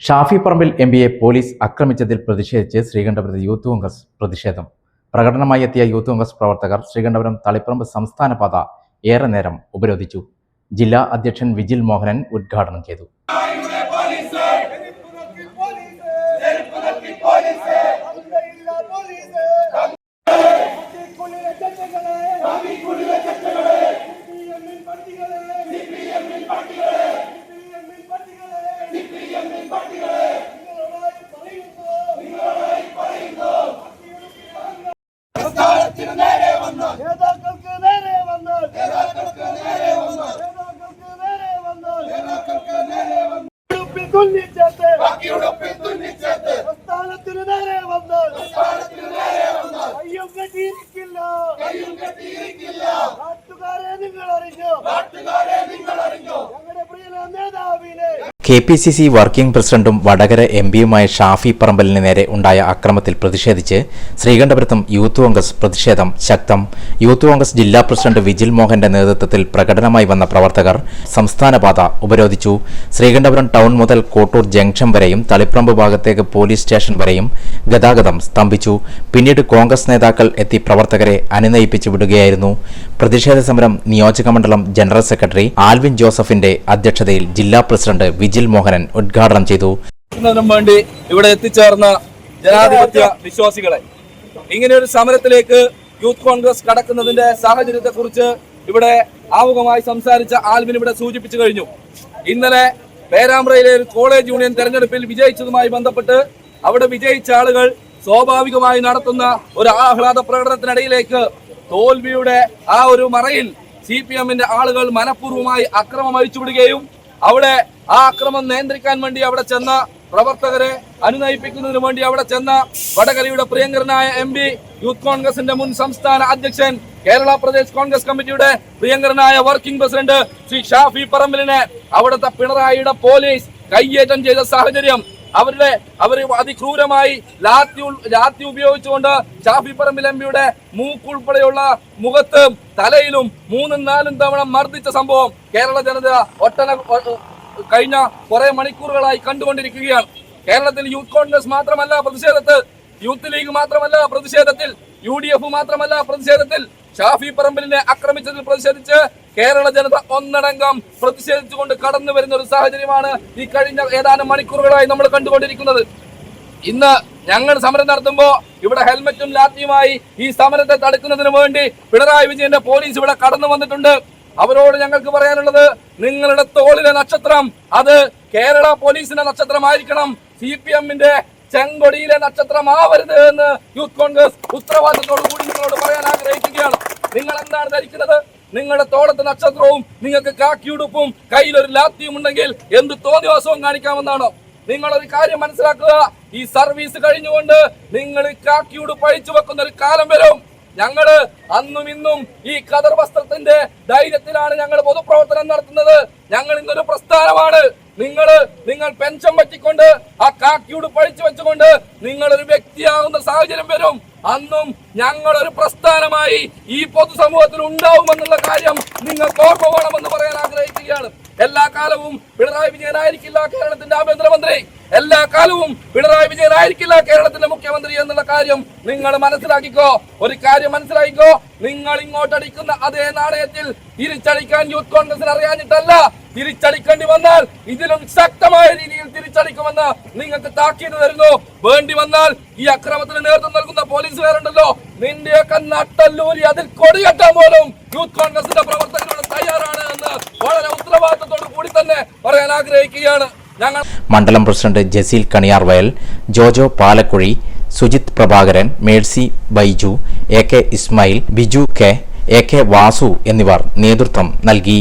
Shafi Parambil M പിയെ police ആക്രമിച്ചതിൽ പ്രതിഷേധിച്ച് ശ്രീകണ്ഠപുരത്ത് യൂത്ത് കോൺഗ്രസ് പ്രതിഷേധം. പ്രകടനമായി എത്തിയ യൂത്ത് കോൺഗ്രസ് പ്രവർത്തകർ ശ്രീകണ്ഠപുരം തളിപ്പറമ്പ് സംസ്ഥാന പാത ഏറെ നേരം ഉപരോധിച്ചു. ജില്ലാ അധ്യക്ഷൻ വിജിൽ മോഹനൻ ഉദ്ഘാടനം ചെയ്തു നേതാക്കൾക്ക് നേരെ വന്നാൽ നേതാക്കൾക്ക് നേരെ വന്നാൽ നേതാക്കൾക്ക് നേരെ വന്നാൽ നേതാക്കൾക്ക് നേരെ വന്നാൽ ഉടുപ്പിൽ തുന്നിച്ചേർത്ത് പ്രസ്ഥാനത്തിന് നേരെ വന്നാൽ. കയ്യും കെട്ടിയിരിക്കില്ല. നാട്ടുകാരെ നിങ്ങൾ അറിഞ്ഞോ ഞങ്ങളുടെ പ്രിയ നേതാവിനെ. K P C C working പ്രസിഡന്റും വടകര എം പിയുമായ ഷാഫി പറമ്പലിന് നേരെ ഉണ്ടായ അക്രമത്തിൽ പ്രതിഷേധിച്ച് ശ്രീകണ്ഠപുരത്തും യൂത്ത് കോൺഗ്രസ് പ്രതിഷേധം ശക്തം. യൂത്ത് കോൺഗ്രസ് ജില്ലാ പ്രസിഡന്റ് വിജിൽ മോഹന്റെ നേതൃത്വത്തിൽ പ്രകടനമായി വന്ന പ്രവർത്തകർ സംസ്ഥാനപാത ഉപരോധിച്ചു. ശ്രീകണ്ഠപുരം ടൗൺ മുതൽ കോട്ടൂർ ജംഗ്ഷൻ വരെയും തളിപ്രമ്പ് ഭാഗത്തേക്ക് പോലീസ് സ്റ്റേഷൻ വരെയും ഗതാഗതം സ്തംഭിച്ചു. പിന്നീട് കോൺഗ്രസ് നേതാക്കൾ എത്തി പ്രവർത്തകരെ അനുനയിപ്പിച്ചു വിടുകയായിരുന്നു. പ്രതിഷേധ സമരം നിയോജകമണ്ഡലം ജനറൽ സെക്രട്ടറി ആൽവിൻ ജോസഫിന്റെ അധ്യക്ഷതയിൽ ജില്ലാ പ്രസിഡന്റ് വിജിൽ മോഹനൻ ഉദ്ഘാടനം ചെയ്തു ും. വേണ്ടി ഇവിടെ എത്തിച്ചേർന്ന ജനാധിപത്യ വിശ്വാസികളെ. ഇങ്ങനെ ഒരു സമരത്തിലേക്ക് യൂത്ത് കോൺഗ്രസ് കടക്കുന്നതിന്റെ സാഹചര്യത്തെ കുറിച്ച് ഇവിടെ ആമുഖമായി സംസാരിച്ച ആൽവിൻ ഇവിടെ സൂചിപ്പിച്ചു കഴിഞ്ഞു. ഇന്നലെ പേരാമ്പ്രയിലെ ഒരു കോളേജ് യൂണിയൻ തെരഞ്ഞെടുപ്പിൽ വിജയിച്ചതുമായി ബന്ധപ്പെട്ട് അവിടെ വിജയിച്ച ആളുകൾ സ്വാഭാവികമായി നടത്തുന്ന ഒരു ആഹ്ലാദ പ്രകടനത്തിനിടയിലേക്ക് തോൽവിയുടെ ആ ഒരു മറയിൽ സി പി എമ്മിന്റെ ആളുകൾ മനഃപൂർവമായി അക്രമം അഴിച്ചുവിടുകയും അവിടെ ആ അക്രമം നിയന്ത്രിക്കാൻ വേണ്ടി അവിടെ ചെന്ന പ്രവർത്തകരെ അനുനയിപ്പിക്കുന്നതിന് വേണ്ടി അവിടെ ചെന്ന വടകരയുടെ പ്രിയങ്കരനായ എം പി യൂത്ത് കോൺഗ്രസിന്റെ മുൻ സംസ്ഥാന അധ്യക്ഷൻ കേരള പ്രദേശ് കോൺഗ്രസ് കമ്മിറ്റിയുടെ പ്രിയങ്കരനായ വർക്കിംഗ് പ്രസിഡന്റ് ശ്രീ ഷാഫി പറമ്പലിനെ അവിടുത്തെ പിണറായിയുടെ പോലീസ് കയ്യേറ്റം ചെയ്ത സാഹചര്യം അവരുടെ അവർ അതിക്രൂരമായി ലാത്തി ലാത്തി ഉപയോഗിച്ചുകൊണ്ട് ഷാഫി പറമ്പിൽ എംപിയുടെ മൂക്കുൾപ്പെടെയുള്ള മുഖത്തും തലയിലും മൂന്നും നാലും തവണ മർദ്ദിച്ച സംഭവം കേരള ജനത ഒട്ടന കഴിഞ്ഞ കുറെ മണിക്കൂറുകളായി കണ്ടുകൊണ്ടിരിക്കുകയാണ്. കേരളത്തിൽ യൂത്ത് കോൺഗ്രസ് മാത്രമല്ല പ്രതിഷേധത്തിൽ യൂത്ത് ലീഗ് മാത്രമല്ല പ്രതിഷേധത്തിൽ യു മാത്രമല്ല പ്രതിഷേധത്തിൽ ഷാഫി പറമ്പലിനെ ആക്രമിച്ചതിൽ പ്രതിഷേധിച്ച് കേരള ജനത ഒന്നടങ്കം പ്രതിഷേധിച്ചുകൊണ്ട് കടന്നു വരുന്ന ഒരു സാഹചര്യമാണ് ഈ കഴിഞ്ഞ ഏതാനും മണിക്കൂറുകളായി നമ്മൾ കണ്ടുകൊണ്ടിരിക്കുന്നത്. ഇന്ന് ഞങ്ങൾ സമരം നടത്തുമ്പോ ഇവിടെ ഹെൽമറ്റും ലാത്തിയുമായി ഈ സമരത്തെ തടുക്കുന്നതിന് വേണ്ടി പിണറായി വിജയന്റെ പോലീസ് ഇവിടെ കടന്നു വന്നിട്ടുണ്ട്. അവരോട് ഞങ്ങൾക്ക് പറയാനുള്ളത് നിങ്ങളുടെ തോളിലെ നക്ഷത്രം അത് കേരള പോലീസിന്റെ നക്ഷത്രമായിരിക്കണം. സി പി എമ്മിന്റെ ചെങ്കൊടിയിലെ നക്ഷത്രമാവരുത് എന്ന് യൂത്ത് കോൺഗ്രസ് ഉത്തരവാദിത്തത്തോടു കൂടി നിങ്ങളോട് ആഗ്രഹിക്കുകയാണ് നിങ്ങൾ എന്താണ് ധരിക്കുന്നത്? നിങ്ങളുടെ തോളത്തെ നക്ഷത്രവും നിങ്ങൾക്ക് കാക്കിയുടുപ്പും കയ്യിലൊരു ലാത്തിയും ഉണ്ടെങ്കിൽ എന്ത് തോന്നിവാസവും കാണിക്കാമെന്നാണോ? നിങ്ങൾ ഒരു കാര്യം മനസ്സിലാക്കുക. ഈ സർവീസ് കഴിഞ്ഞുകൊണ്ട് നിങ്ങൾ കാക്കിയുടുപ്പ് അഴിച്ചു വെക്കുന്ന ഒരു കാലം വരും. ഞങ്ങൾ അന്നും ഇന്നും ഈ കതർ വസ്ത്രത്തിന്റെ ധൈര്യത്തിലാണ് ഞങ്ങൾ പൊതുപ്രവർത്തനം നടത്തുന്നത്. ഞങ്ങൾ ഇന്നൊരു പ്രസ്ഥാനമാണ്. നിങ്ങൾ നിങ്ങൾ പെൻഷൻ പറ്റിക്കൊണ്ട് ആ കാക്കിയോട് പഴിച്ചു വെച്ചുകൊണ്ട് നിങ്ങളൊരു ഒരു വ്യക്തിയാകുന്ന സാഹചര്യം വരും. അന്നും ഞങ്ങൾ ഒരു പ്രസ്ഥാനമായി ഈ പൊതുസമൂഹത്തിൽ ഉണ്ടാവുമെന്നുള്ള കാര്യം നിങ്ങൾ ഓർമ്മ വേണമെന്ന് പറയാൻ ആഗ്രഹിക്കുകയാണ്. എല്ലാ കാലവും പിണറായി വിജയനായിരിക്കില്ല കേരളത്തിന്റെ ആഭ്യന്തരമന്ത്രി. എല്ലാ കാലവും പിണറായി വിജയനായിരിക്കില്ല കേരളത്തിന്റെ മുഖ്യമന്ത്രി എന്നുള്ള കാര്യം നിങ്ങൾ മനസ്സിലാക്കിക്കോ. ഒരു കാര്യം മനസ്സിലാക്കിക്കോ. നിങ്ങൾ ഇങ്ങോട്ടടിക്കുന്ന അതേ നാണയത്തിൽ തിരിച്ചടിക്കാൻ യൂത്ത് കോൺഗ്രസിന് അറിയാഞ്ഞിട്ടല്ല. തിരിച്ചടിക്കേണ്ടി വന്നാൽ ഇതിലും ശക്തമായ രീതിയിൽ തിരിച്ചടിക്കുമെന്ന് നിങ്ങൾക്ക് താക്കീത് തരുന്നു. വേണ്ടി വന്നാൽ ഈ അക്രമത്തിന് നേതൃത്വം നൽകുന്ന പോലീസുകാരുണ്ടല്ലോ നിന്റെയൊക്കെ നട്ടല്ലൂരി അതിൽ കൊടികെട്ടാൻ പോലും യൂത്ത് കോൺഗ്രസിന്റെ പ്രവർത്തകരോട് തയ്യാറാണ് എന്ന് വളരെ ഉത്തരവാദിത്തത്തോടു കൂടി തന്നെ പറയാൻ ആഗ്രഹിക്കുകയാണ്. മണ്ഡലം president Jaseel Kaniyar Vayal Jojo Palakuzhi Sujith Prabhakaran Mercy Baiju A K Ismail Biju K A K Vasu എന്നിവർ നേതൃത്വം നൽകി.